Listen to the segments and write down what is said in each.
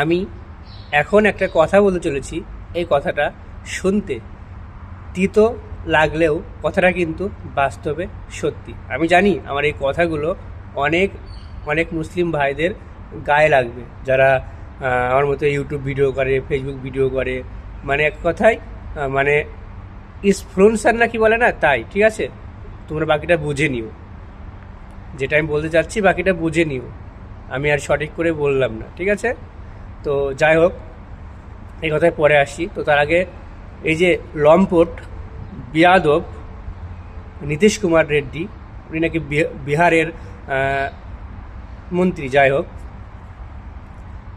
আমি এখন একটা কথা বলতে চলেছি। এই কথাটা শুনতে তিতো লাগলেও কথাটা কিন্তু বাস্তবে সত্যি। আমি জানি আমার এই কথাগুলো অনেক অনেক মুসলিম ভাইদের গায়ে লাগবে। যারা আমার মতো ইউটিউব ভিডিও করে ফেসবুক ভিডিও করে মানে এক কথায় মানে ইসফ্লুয়েন্সার না কি বলে না, তাই, ঠিক আছে? তোমরা বাকিটা বুঝে নিও। যেটা আমি বলতে চাচ্ছি বাকিটা বুঝে নিও। আমি আর সঠিক করে বললাম না, ঠিক আছে? তো যাই হোক, এই কথায় পরে আসি। তো তার আগে এই যে লম্পট, বিয়াদব, নীতিশ কুমার রেড্ডি, উনি নাকি বিহা- বিহারের মন্ত্রী, যাই হোক।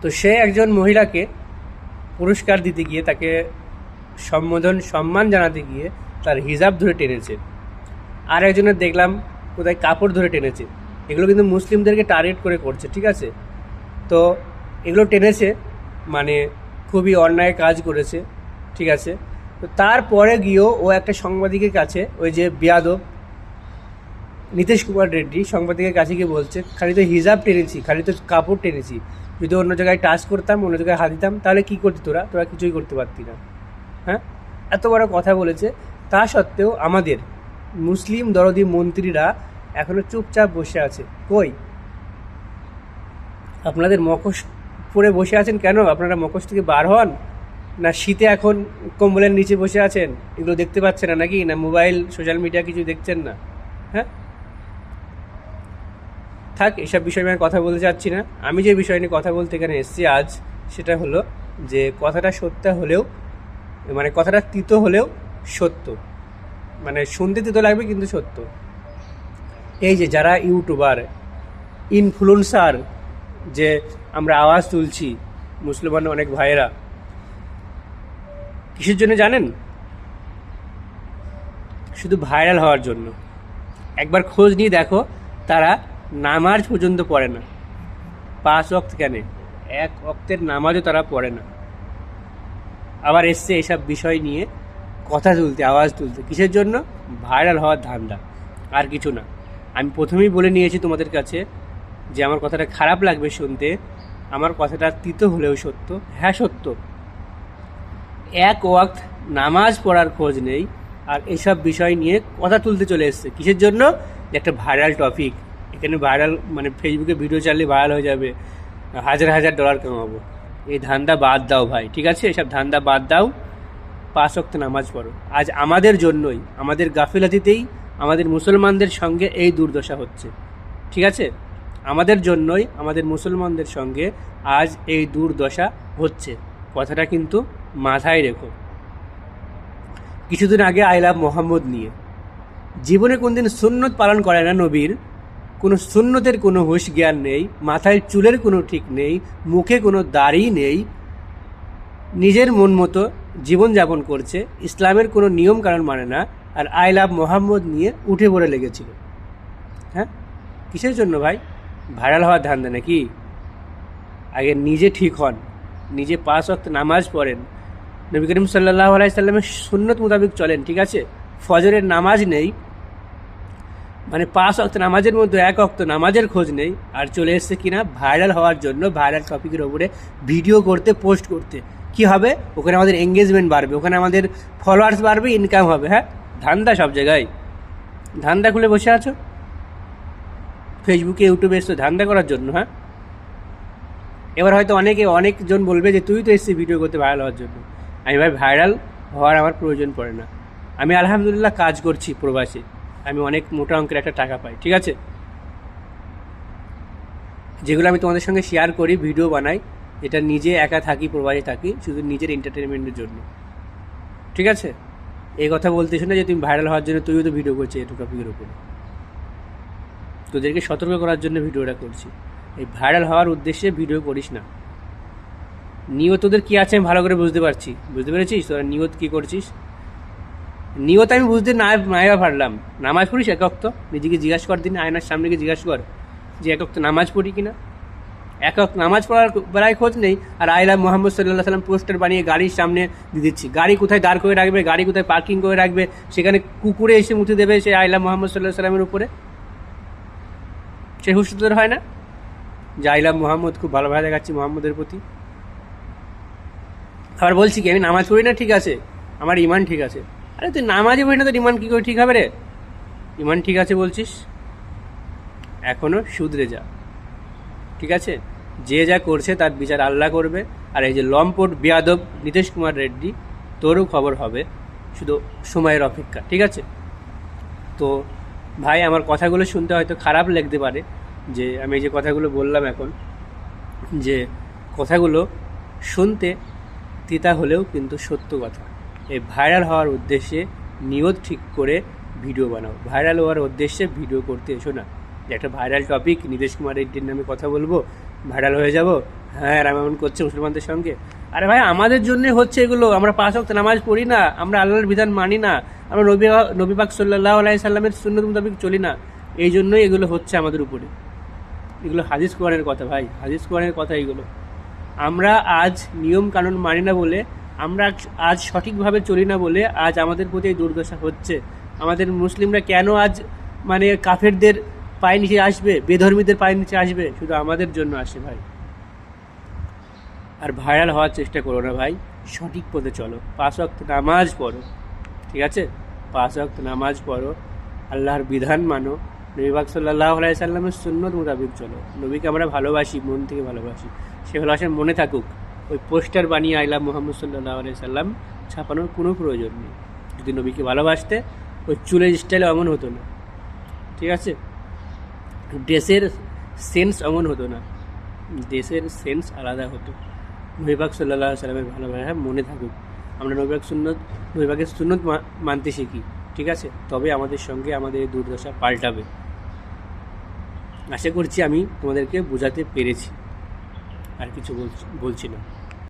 তো সে একজন মহিলাকে পুরস্কার দিতে গিয়ে তাকে সম্বোধন, সম্মান জানাতে গিয়ে তার হিজাব ধরে টেনেছে। আর একজনের দেখলাম কোথায় কাপড় ধরে টেনেছে। এগুলো কিন্তু মুসলিমদেরকে টার্গেট করে করছে, ঠিক আছে? তো এগুলো টেনেছে মানে খুবই অন্যায় কাজ করেছে, ঠিক আছে? তো তারপরে গিয়েও ও একটা সাংবাদিকের কাছে, ওই যে বিয়াদব, নীতিশ কুমার রেড্ডি সাংবাদিকের কাছে গিয়ে বলছে, খালি তো হিজাব টেনেছি, খালি তো কাপড় টেনেছি। যদি অন্য জায়গায় টাচ করতাম, অন্য জায়গায় হাত দিতাম, তাহলে কী করতি তোরা? তোরা কিছুই করতে পারতি না। হ্যাঁ? এত বড় কথা বলেছে। তা সত্ত্বেও আমাদের মুসলিম দরদি মন্ত্রীরা এখনও চুপচাপ বসে আছে। কই? আপনাদের মকশ পরে বসে আছেন কেন? আপনারা মকশ থেকে বার হন? না শীতে এখন কম্বলের নিচে বসে আছেন? এগুলো দেখতে পাচ্ছেন না নাকি? না মোবাইল, সোশ্যাল মিডিয়া কিছু দেখছেন না? হ্যাঁ? থাক, এসব বিষয় আমি কথা বলতে চাচ্ছি না। আমি যে বিষয় নিয়ে কথা বলতে এখানে এসেছি আজ, সেটা হলো যে কথাটা সত্য হলেও মানে কথাটা তিতো হলেও সত্য। মানে শুনতে তিতো লাগবে কিন্তু সত্য। এই যে যারা ইউটিউবার, ইনফ্লুয়েন্সার, যে আমরা আওয়াজ তুলছি মুসলমান অনেক ভাইয়েরা। কিসের জন্য জানেন? শুধু ভাইরাল হওয়ার জন্য। একবার খোঁজ নিয়ে দেখো, তারা নামাজ পর্যন্ত পড়ে না। পাঁচ অক্ত কেন? এক অক্তের নামাজও তারা পড়ে না। আবার এসছে এসব বিষয় নিয়ে কথা তুলতে, আওয়াজ তুলতে। কিসের জন্য? ভাইরাল হওয়ার ধান্দা। আর কিছু না। আমি প্রথমেই বলে নিয়েছি তোমাদের কাছে যে আমার কথাটা খারাপ লাগবে শুনতে। আমার কথাটা তিতো হলেও সত্য। হ্যাঁ সত্য। এক ওয়াক্ত নামাজ পড়ার খোঁজ নেই আর এসব বিষয় নিয়ে কথা তুলতে চলে এসছে। কিসের জন্য? একটা ভাইরাল টপিক এখানে ভাইরাল মানে ফেসবুকে ভিডিও চাললে ভাইরাল হয়ে যাবে। হাজার হাজার ডলার কামাবো। এই ধান্দা বাদ দাও ভাই, ঠিক আছে? এসব ধান্দা বাদ দাও। পাঁচ ওয়াক্ত নামাজ পড়ো। আজ আমাদের জন্যই, আমাদের গাফিলাতিতেই আমাদের মুসলমানদের সঙ্গে এই দুর্দশা হচ্ছে। ঠিক আছে? আমাদের জন্যই, আমাদের মুসলমানদের সঙ্গে আজ এই দুর্দশা হচ্ছে। কথাটা কিন্তু মাথায় রেখো। কিছুদিন আগে আই লাভ মোহাম্মদ নিয়ে। জীবনে কোনদিন সুন্নত পালন করে না নবীর। কোনো সুন্নতের কোনো হুঁশ জ্ঞান নেই, মাথায় চুলের কোনো ঠিক নেই, মুখে কোনো দাড়ি নেই। নিজের মন মতো জীবনযাপন করছে, ইসলামের কোনো নিয়ম কারণ মানে না, আর আই লাভ মোহাম্মদ নিয়ে উঠে পড়ে লেগেছিল। হ্যাঁ? কিসের জন্য ভাই? ভাইরাল হওয়ার ধান্দা নাকি? আগে নিজে ঠিক হন, নিজে পাঁচ অক্ত নামাজ পড়েন। নবী করিম সাল্লাহ আলাইসাল্লামের সুন্নত মোতাবেক চলেন, ঠিক আছে? ফজরের নামাজ নেই মানে পাঁচ অক্ত নামাজের মধ্যে এক অক্ত নামাজের খোঁজ নেই, আর চলে এসছে কিনা? ভাইরাল হওয়ার জন্য ভাইরাল টপিকের ওপরে ভিডিও করতে পোস্ট করতে। কি হবে? ওখানে আমাদের এঙ্গেজমেন্ট বাড়বে, ওখানে আমাদের ফলোয়ার্স বাড়বে ইনকাম হবে হ্যাঁ? ধান্দা সব জায়গায়। ধান্দা খুলে বসে আছো? ফেসবুকে, ইউটিউবে এসছো ধান্দা করার জন্য হ্যাঁ? এবার হয়তো অনেকে, অনেকজন বলবে যে, তুই তো এসছিস ভিডিও করতে ভাইরাল হওয়ার জন্য। আমি ভাই ভাইরাল হওয়ার আমার প্রয়োজন পড়ে না। আমি আলহামদুলিল্লাহ কাজ করছি প্রবাসে। আমি অনেক মোটা অঙ্কের একটা টাকা পাই, ঠিক আছে? যেগুলো আমি তোমাদের সঙ্গে শেয়ার করি ভিডিও বানাই, এটা নিজে একা থাকি, প্রবাসে থাকি, শুধু নিজের এন্টারটেনমেন্টের জন্য। ঠিক আছে? এই কথা বলতে শুনে যে, তুমি ভাইরাল হওয়ার জন্য তুইও তো ভিডিও করছিস এটু টপিকের উপরে তোদেরকে সতর্ক করার জন্য ভিডিওটা করছি। এই ভাইরাল হওয়ার উদ্দেশ্যে ভিডিও করিস না। নিয়ত তোদের কী আছে আমি ভালো করে বুঝতে পারছি। বুঝতে পেরেছিস? তোরা নিয়ত কী করছিস? নিয়ত আমি বুঝতে না নাইবা পারলাম। নামাজ পড়িস একক তো নিজেকে জিজ্ঞাসা কর, দিন আয়নার সামনে গিয়ে জিজ্ঞাসা কর যে একক তো নামাজ পড়ি কিনা। একক নামাজ পড়ার বেলায় খোঁজ নেই। আর আইলা মোহাম্মদ সাল্লাহ সাল্লাম পোস্টার বানিয়ে গাড়ির সামনে দিয়ে দিচ্ছি। গাড়ি কোথায় দাঁড় করে রাখবে, গাড়ি কোথায় পার্কিং করে রাখবে, সেখানে কুকুরে এসে মুতে দেবে সে আইলা মোহাম্মদ সাল্লাহ সাল্লামের উপরে। সে হুশ তোদের হয় না? যে আইলাম মোহাম্মদ, খুব ভালোভাবে দেখাচ্ছি মোহাম্মদের প্রতি। আবার বলছি কি, আমি নামাজ পড়ি না, ঠিক আছে। আমার ইমান ঠিক আছে। আরে তুই নামাজই পড়ি না, তোর ইমান কী করে ঠিক হবে রে? ইমান ঠিক আছে বলছিস? এখনও শুধরে যা। ঠিক আছে? যে যা করছে তার বিচার আল্লাহ করবে। আর এই যে লম্পট বিয়াদব নীতিশ কুমার রেড্ডি, তোরও খবর হবে। শুধু সময়ের অপেক্ষা, ঠিক আছে? তো ভাই, আমার কথাগুলো শুনতে হয়তো খারাপ লাগতে পারে যে আমি যে কথাগুলো বললাম এখন, যে কথাগুলো শুনতে তিতা হলেও কিন্তু সত্য কথা। এই ভাইরাল হওয়ার উদ্দেশ্যে নিয়ত ঠিক করে ভিডিও বানাও। ভাইরাল হওয়ার উদ্দেশ্যে ভিডিও করতে এসো না। যে একটা ভাইরাল টপিক নীতিশ কুমার রেড্ডির নামে কথা বলব ভাইরাল হয়ে যাব। হ্যাঁ এমন করছে মুসলমানদের সঙ্গে। আরে ভাই, আমাদের জন্য হচ্ছে এগুলো। আমরা পাঁচ ওয়াক্ত নামাজ পড়ি না, আমরা আল্লাহর বিধান মানি না, আমরা নবী নবীবাক সাল্লাহ আলাই সাল্লামের সুন্নত মোতাবিক চলি না। এই জন্যই এগুলো হচ্ছে আমাদের উপরে। এগুলো হাদিস কোরআনের কথা ভাই, হাদিস কোরআনের কথা এগুলো। আমরা আজ নিয়ম কানুন মানি না বলে, আমরা আজ সঠিকভাবে চলি না বলে আজ আমাদের প্রতি এই দুর্দশা হচ্ছে। আমাদের মুসলিমরা কেন আজ মানে কাফেরদের পায়ে নিচে আসবে, বেধর্মীদের পায়ে নিচে আসবে? শুধু আমাদের জন্য আসে ভাই। আর ভাইরাল হওয়ার চেষ্টা করো না ভাই। সঠিক পথে চলো। পাঁচ ওয়াক্ত নামাজ পড়ো, ঠিক আছে? পাঁচ ওয়াক্ত নামাজ পড়ো, আল্লাহর বিধান মানো। নবীবাগ সাল্লাহ সাল্লামের সুন্নত মোতাবিক চলো। নবীকে আমরা ভালোবাসি, মন থেকে ভালোবাসি। সে ভালোবাসার মনে থাকুক। ওই পোস্টার বানিয়ে আইলাম মোহাম্মদ সাল্লাহ সাল্লাম, ছাপানোর কোনো প্রয়োজন নেই। যদি নবীকে ভালোবাসতে, ওই চুলের স্টাইল এমন হতো না। ঠিক আছে? ড্রেসের সেন্স এমন হতো না। দেশের সেন্স আলাদা হতো। নবীবাগ সাল্লাহ সাল্লামের ভালো ভালোবাসা মনে থাকুক। আমরা নবীবাগ সুন্নত নবীবাগের সুন্নত মানতে শিখি, ঠিক আছে? তবে আমাদের সঙ্গে আমাদের এই দুর্দশা পাল্টাবে। আশা করছি আমি তোমাদেরকে বোঝাতে পেরেছি। আর কিছু বলছি না।